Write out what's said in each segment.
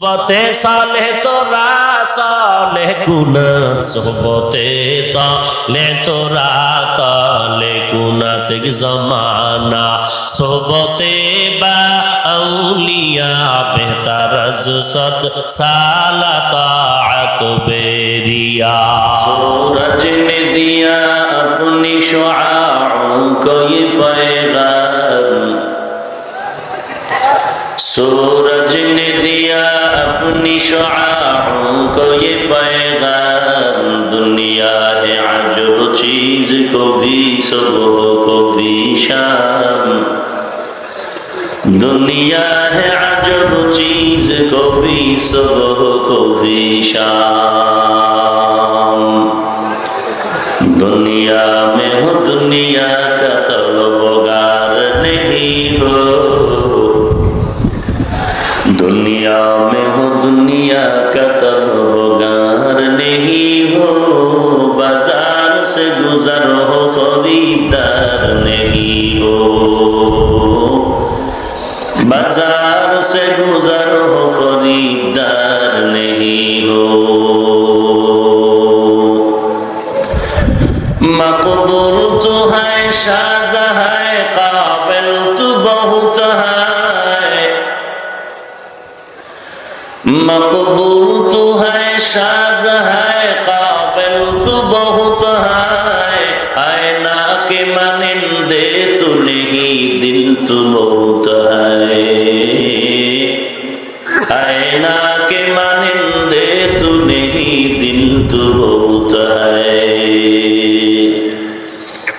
পতে সালে তোরা সালে কুনাত সোহবতে তালে তোরা তালে কুনাত জমানা সোহবতে বা আউলিয়া বেহতার সদ সালা তাআত বেরিয়া सूरज ने दिया अपनी शुआओं को ये पैगाम सूरज ने दिया अपनी शुआओं को ये पैगाम दुनिया है अजब चीज को भी सुबह को भी शाम दुनिया है अजब चीज को भी सुबह को भी शाम दुनिया में हो दुनिया سے گزر ہو خریدار نہیں ہو بازار سے گزر ہو خریدار نہیں ہو مقبول تو ہے شاز ہے قابل تو بہت ہے مقبول تو ہے شاز ہے قابل तो बहुत है आयना के मानिंदे तो नहीं दिल तो बहुत है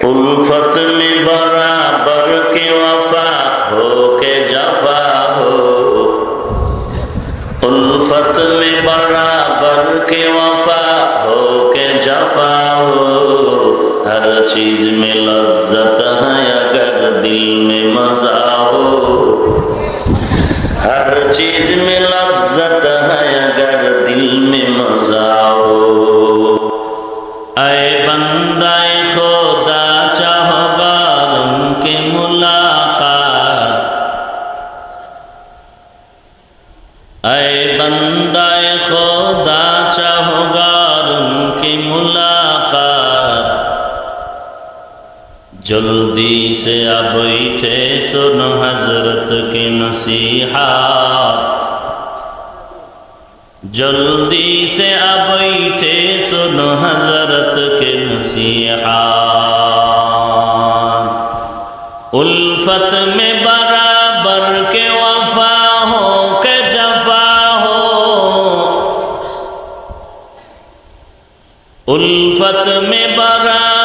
उल्फत में बराबर चीज में लज्जत है अगर दिल में मजा हो अय बंदाए खुदा चाहबार उनके मुलाकात جلدی سے اب بیٹھے سن حضرت کی نصیحات جلدی سے اب بیٹھے سن حضرت کی نصیحات الفت میں برابر کے وفا ہو کے جفا ہو۔ الفت میں برابر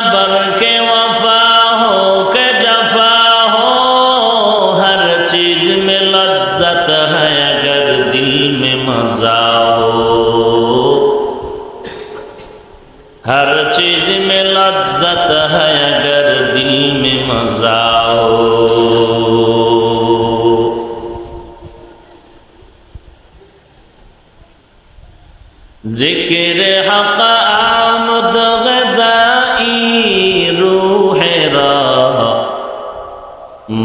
चीज में लज्जत है अगर दिल में मजा हो जिक्र हक आमद गदाई रूह रा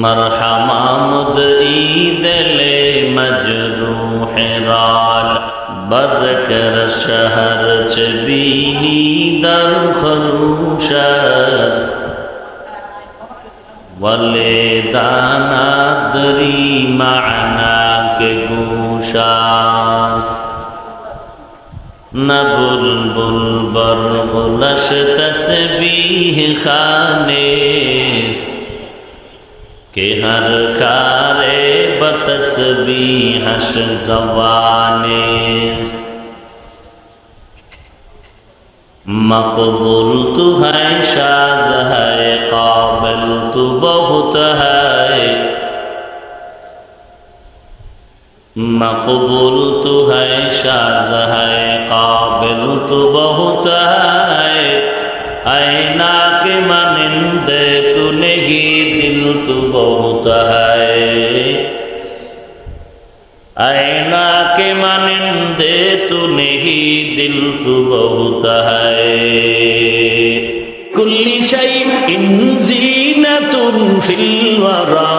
मरहमा मुद ईद ले मजरूह राल بذکر شهر چبینی در خروش است ولی دانا دری معنا که گوش است نبل بل برغ لش تسبیح خانه کہ ہر کارے بتسبیحش زبانیست مقبول تو ہے شاز ہے قابل تو بہت ہے مقبول تو ہے شاز ہے قابل تو بہت ہے اینا کے منن आईना के मानिंदे तू नहीं दिल तू बहुत है कुल्ली शई इंजीनतुन फिल वरा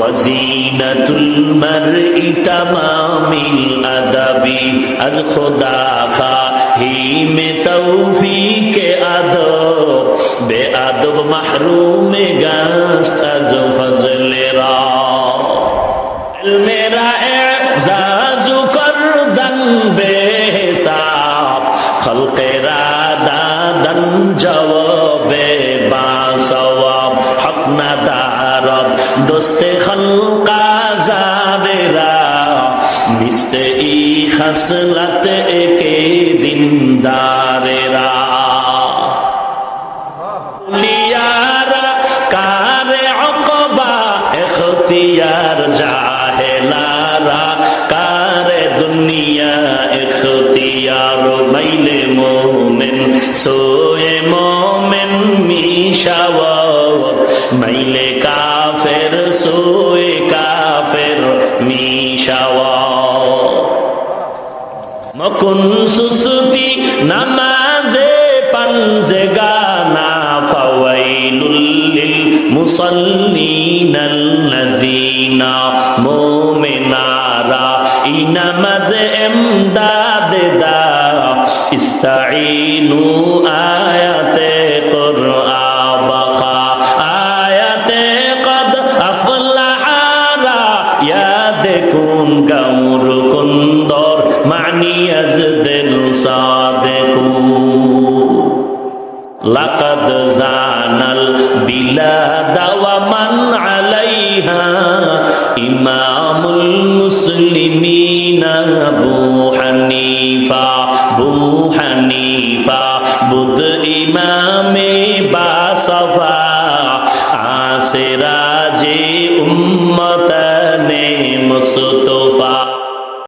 वजीनतुल मर्इ तमामिल अदबी अज खुदा का ही में तौफी के अदब बे अदब महरूम गास्त अज फजल रा मेरा ندارد دوست خلق آزاد را نیست ای خسلت که دیندار را লিয়ারা কারে অকবা এখতিয়ার জাহেলারা কারে দুনিয়া এখতিয়ার মাইলে মোমেন সোয়ে মোমেন মিশাওয়াত মাইলে কাফের সোয়ে কাফের মকুন সুসুতি নামাজে পানজে গানা ফাওয়াইলুল লিল মুসাল্লিন মুমিনারা। এই নামাজে এমদাদ দা ইস্তাঈনু আয়াতে লাকাদ জানাল বিলাদা ওয়া মান আলাইহা ইমামুল মুসলিমিন আবু হানিফা বু হানিফা বুদ ইমামে বাসফা আসিরাজে উম্মতানে মুস্তফা